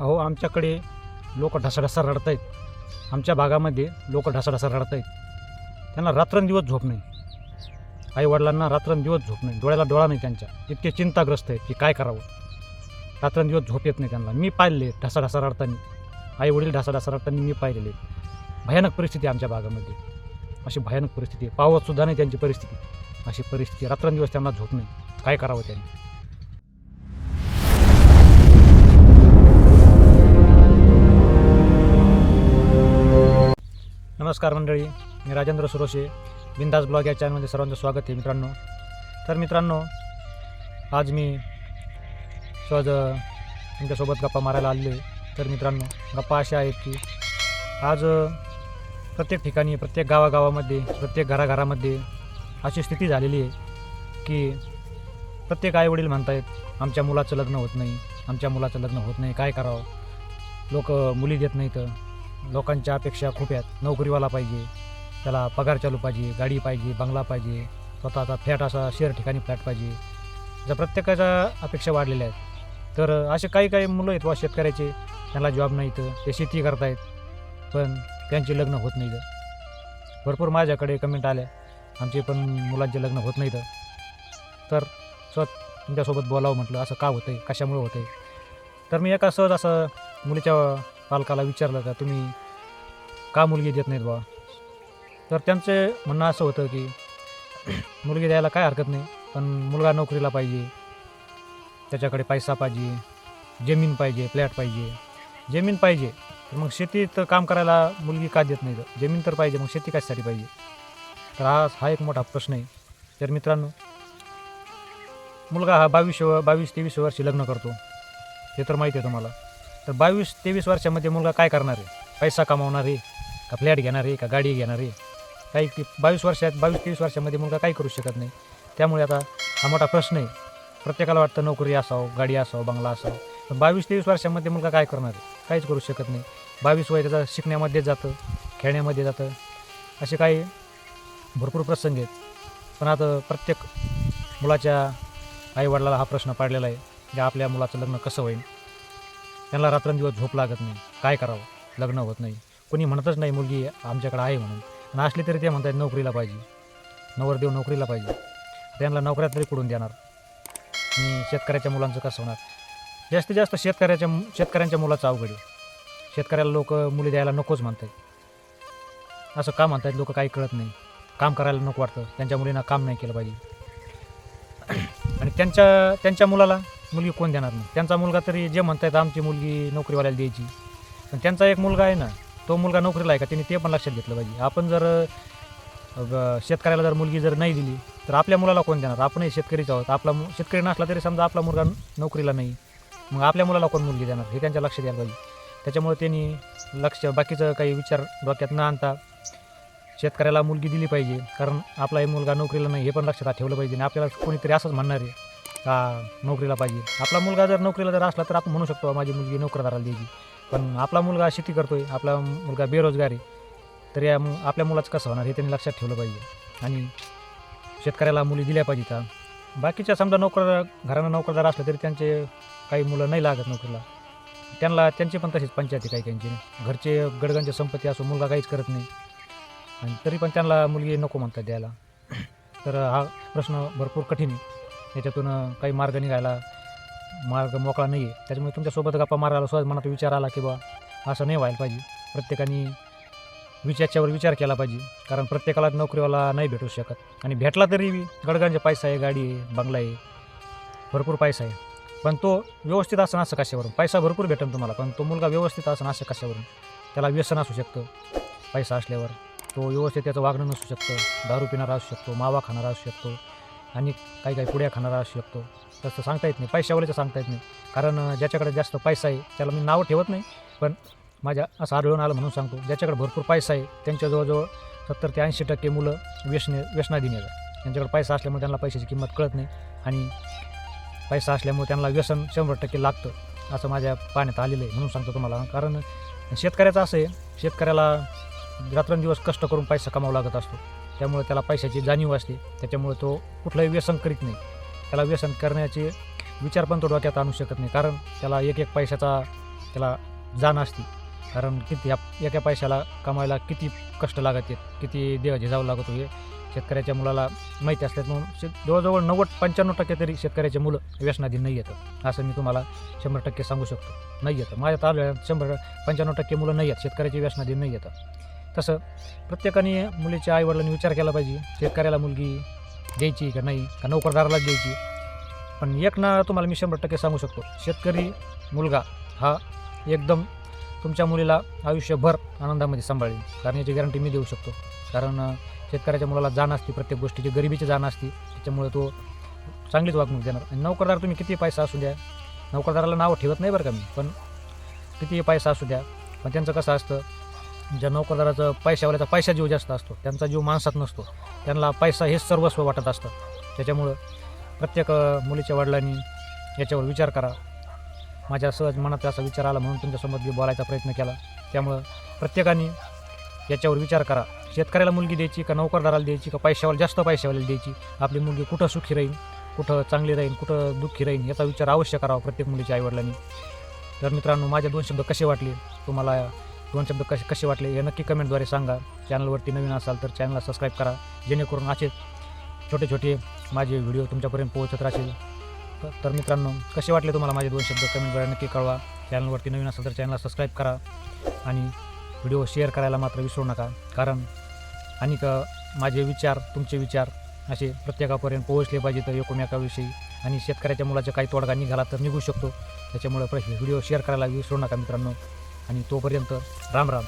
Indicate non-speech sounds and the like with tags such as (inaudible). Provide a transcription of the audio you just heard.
अहो आमच्याकडे लोक ढसाढसा रडत आहेत आमच्या भागामध्ये लोक ढसाढसा रडत आहेत त्यांना रात्रंदिवस झोप नाही. आईवडिलांना रात्रंदिवस झोप नाही. डोळ्याला डोळा नाही त्यांच्या. इतके चिंताग्रस्त आहेत की काय करावं? रात्रंदिवस झोप येत नाही त्यांना. मी पाहिले ढसाढसा रडताना. आईवडील ढसाढसा रडताना मी पाहिलेले भयानक परिस्थिती आमच्या भागामध्ये. अशी भयानक परिस्थिती आहे. पावतसुद्धा नाही त्यांची परिस्थिती. अशी परिस्थिती रात्रंदिवस त्यांना झोप नाही. काय करावं त्यांनी? नमस्कार मंडळी मी राजेंद्र सुरोशे बिंदास ब्लॉग या चॅनलमध्ये सर्वांचं स्वागत आहे मित्रांनो. तर मित्रांनो आज मी सहज तुमच्यासोबत गप्पा मारायला आलेलो आहे. तर मित्रांनो गप्पा अशा आहेत की आज प्रत्येक ठिकाणी प्रत्येक गावागावामध्ये प्रत्येक घराघरामध्ये अशी स्थिती झालेली आहे की प्रत्येक आईवडील म्हणतायत आमच्या मुलाचं लग्न होत नाही आमच्या मुलाचं लग्न होत नाही काय करावं? लोक मुली देत नाहीत. लोकांच्या अपेक्षा खूप आहेत. नोकरीवाला पाहिजे त्याला पगार चालू पाहिजे गाडी पाहिजे बंगला पाहिजे स्वतःचा फ्लॅट असा शेअर ठिकाणी फ्लॅट पाहिजे. ज्या प्रत्येकाच्या अपेक्षा वाढलेल्या आहेत. तर असे काही काही मुलं आहेत वा शेतकऱ्याचे त्यांना जॉब नाही तर ते शेती करतायत पण त्यांचे लग्न होत नाही तर भरपूर माझ्याकडे कमेंट आल्या. आमचे पण मुलांचे लग्न होत नाही तर स्वत तुमच्यासोबत बोलावं म्हटलं असं का होतं आहे कशामुळे होतं आहे तर मी एका सहज असं मुलीच्या पालकाला विचारलं का तुम्ही का मुलगी देत नाहीत बा तर त्यांचं म्हणणं असं होतं की (clears throat) मुलगी द्यायला काय हरकत नाही पण मुलगा नोकरीला पाहिजे त्याच्याकडे पैसा पाहिजे जमीन पाहिजे फ्लॅट पाहिजे. जमीन पाहिजे तर मग शेतीत काम करायला मुलगी का देत नाही? तर जमीन तर पाहिजे मग शेती कशासाठी पाहिजे? तर हा हा एक मोठा प्रश्न आहे. तर मित्रांनो मुलगा हा बावीस बावीस तेवीस वर्षी लग्न करतो. हे तर माहिती आहे तुम्हाला. तर बावीस तेवीस वर्षामध्ये मुलगा काय करणार आहे? पैसा कमावणार आहे? का फ्लॅट घेणार आहे का गाडी घेणार आहे? काही की बावीस वर्षात बावीस तेवीस वर्षामध्ये मुलगा काही करू शकत नाही. त्यामुळे आता हा मोठा प्रश्न आहे. प्रत्येकाला वाटतं नोकरी असावं गाडी असावं बंगला असावं. पण बावीस तेवीस वर्षामध्ये मुलगा काय करणार? आहे काहीच करू शकत नाही. बावीस वय त्याचं शिकण्यामध्ये जातं खेळण्यामध्ये जातं. असे काही भरपूर प्रसंग आहेत. पण आता प्रत्येक मुलाच्या आईवडिलाला हा प्रश्न पाडलेला आहे की आपल्या मुलाचं लग्न कसं होईल? त्यांना रात्रंदिवस झोप लागत नाही. काय करावं? लग्न होत नाही. कोणी म्हणतच नाही मुलगी आमच्याकडे आहे म्हणून. आणि असली तरी ते म्हणतात नोकरीला पाहिजे. नवरदेव नोकरीला पाहिजे. त्यांना नोकऱ्या तरी कुठून देणार? आणि शेतकऱ्याच्या मुलांचं कसं होणार? जास्तीत जास्त शेतकऱ्याच्या शेतकऱ्यांच्या मुलाचं अवघड आहे. शेतकऱ्याला लोक मुली द्यायला नकोच म्हणतात. असं का म्हणतात? लोक काही कळत नाही. काम करायला नको वाटतं. त्यांच्या मुलींना काम नाही केलं पाहिजे. (clears throat) आणि त्यांच्या त्यांच्या मुलाला मुलगी कोण देणार नाही? त्यांचा मुलगा तरी जे म्हणतात आमची मुलगी नोकरीवाल्याला द्यायची. पण त्यांचा एक मुलगा आहे ना तो मुलगा नोकरीला आहे का? त्यांनी ते पण लक्षात घेतलं पाहिजे. आपण जर शेतकऱ्याला जर मुलगी जर नाही दिली तर आपल्या मुलाला कोण देणार? आपणही शेतकरीच आहोत. आपला मु- शेतकरी नसला तरी समजा आपला मुलगा नोकरीला नाही. मग आपल्या मुलाला कोण मुलगी देणार? हे त्यांच्या लक्षात यायला पाहिजे. त्याच्यामुळे त्यांनी लक्ष बाकीचं काही विचार डोक्यात न आणता शेतकऱ्याला मुलगी दिली पाहिजे. कारण आपला हे मुलगा नोकरीला नाही हे पण लक्षात ठेवलं पाहिजे. आणि आपल्याला कोणीतरी असंच म्हणणार आहे का नोकरीला पाहिजे. आपला मुलगा जर नोकरीला जर असला तर आपण म्हणू शकतो माझी मुलगी नोकरदाराला द्यायची. पण आपला मुलगा शेती करतोय आपला मुलगा बेरोजगार आहे तर या मु- आपल्या मुलाचं कसं होणार हे त्यांनी लक्षात ठेवलं पाहिजे. आणि शेतकऱ्याला मुली दिल्या पाहिजेत बाकीच्या समजा नोकर घरानं नोकरदार असलं तरी त्यांचे काही मुलं नाही लागत नोकरीला. त्यांना त्यांची पण तशीच पंचायती काही त्यांची. घरचे गडगंचे संपत्ती असो मुलगा काहीच करत नाही. आणि तरी पण त्यांना मुलगी नको म्हणतात द्यायला. तर हा प्रश्न भरपूर कठीण आहे. याच्यातून काही मार्ग निघायला मार्ग मोकळा नाही आहे त्याच्यामुळे तुमच्यासोबत गप्पा मारायला सहज मनात विचार आला की बा असं नाही व्हायला पाहिजे. प्रत्येकाने विचारच्यावर विचार केला पाहिजे. कारण प्रत्येकाला नोकरीवाला नाही भेटू शकत. आणि भेटला तरी गडगांचे पैसा आहे गाडी आहे बंगला आहे भरपूर पैसा आहे. पण तो व्यवस्थित असं असं कशावरून? पैसा भरपूर भेटेल तुम्हाला पण तो मुलगा व्यवस्थित असं असं कशावरून? त्याला व्यसन असू शकतं पैसा असल्यावर. तो व्यवस्थित त्याचं वागणं नसू शकतं दारू पिणारा असू शकतो मावा खाणारा असू शकतो आणि काही काही पुड्या खाणारा असू शकतो. तसं सांगता येत नाही. पैशावाल्याचं सांगता येत नाही. कारण ज्याच्याकडे जास्त पैसा आहे त्याला मी नावं ठेवत नाही. पण माझ्या असं आढळून आलं म्हणून सांगतो. ज्याच्याकडे भरपूर पैसा आहे त्यांच्या जवळजवळ सत्तर ते ऐंशी टक्के मुलं व्यसने व्यसनाधीन येतात त्यांच्याकडे पैसा असल्यामुळे त्यांना पैशाची किंमत कळत नाही. आणि पैसा असल्यामुळे त्यांना व्यसन शंभर टक्के लागतं असं माझ्या पाण्यात आलेलं आहे म्हणून सांगतो तुम्हाला. कारण शेतकऱ्याचं असं आहे. शेतकऱ्याला रात्रंदिवस कष्ट करून पैसा कमावा लागत असतो. त्यामुळे त्याला पैशाची जाणीव असते. त्याच्यामुळे तो कुठलंही व्यसन करीत नाही. त्याला व्यसन करण्याचे विचार पण तो डोक्यात आणू शकत नाही. कारण त्याला एक एक पैशाचा त्याला जाण असते. कारण किती ह्या एका पैशाला कमायला किती कष्ट लागत आहेत किती देह झिजावं लागतो हे शेतकऱ्याच्या मुलाला माहिती असल्यामुळं शे जवळजवळ नव्वद पंच्याण्णव टक्के तरी शेतकऱ्याचे मुलं व्यसनाधीन नाही येतं असं मी तुम्हाला शंभर टक्के सांगू शकतो. नाही येतं माझ्या तालुक्यात शंभर पंच्याण्णव टक्के मुलं नाही आहेत. शेतकऱ्याचे व्यसनाधीन नाही येतं तसं प्रत्येकाने मुलीच्या आईवडिलांनी विचार केला पाहिजे शेतकऱ्याला मुलगी द्यायची का नाही का नोकरदारालाच द्यायची? पण एक ना तुम्हाला मी शंभर टक्के सांगू शकतो शेतकरी मुलगा हा एकदम तुमच्या मुलीला आयुष्यभर आनंदामध्ये सांभाळेल. कारण याची गॅरंटी मी देऊ शकतो. कारण शेतकऱ्याच्या मुलाला जाण असते प्रत्येक गोष्टीची गरिबीची जाण असते त्याच्यामुळे तो चांगलीच वागणूक देणार. आणि नोकरदार तुम्ही किती पैसा असू द्या नोकरदाराला नाव ठेवत नाही बरं का मी पण किती पैसा असू द्या पण त्यांचं कसं असतं ज्या नोकरदाराचं पैशावाल्याचा पैसा जीव जास्त असतो त्यांचा जीव माणसात नसतो त्यांना पैसा हेच सर्वस्व वाटत असतं. त्याच्यामुळं प्रत्येक मुलीच्या वडिलांनी याच्यावर विचार करा. माझ्या सहज मनात असा विचार आला म्हणून तुमच्यासोबत मी बोलायचा प्रयत्न केला. त्यामुळं प्रत्येकाने याच्यावर विचार करा. शेतकऱ्याला मुलगी द्यायची का नोकरदाराला द्यायची का पैशावाला जास्त पैशावाल्याला द्यायची? आपली मुलगी कुठं सुखी राहील कुठं चांगली राहील कुठं दुःखी राहील याचा विचार अवश्य करावा प्रत्येक मुलीच्या आईवडिलांनी. तर मित्रांनो माझे दोन शब्द कसे वाटले? तुम्हाला दोन शब्द कसे कसे वाटले हे नक्की कमेंटद्वारे सांगा. चॅनलवरती नवीन असाल तर चॅनलला सबस्क्राईब करा. जेणेकरून असे छोटे छोटे माझे व्हिडिओ तुमच्यापर्यंत पोहोचत राहतील. तर- तर मित्रांनो कसे वाटले तुम्हाला माझे दोन शब्द? कमेंटद्वारे नक्की कळवा. चॅनलवरती नवीन असाल तर चॅनलला सबस्क्राईब करा. आणि व्हिडिओ शेअर करायला मात्र विसरू नका. कारण आणि माझे विचार तुमचे विचार असे प्रत्येकापर्यंत पोहोचले पाहिजे तर एकमेकाविषयी. आणि शेतकऱ्याच्या मुलाचा काही तोडगा निघाला तर निघू शकतो. त्याच्यामुळे व्हिडिओ शेअर करायला विसरू नका मित्रांनो. आणि तोपर्यंत राम राम.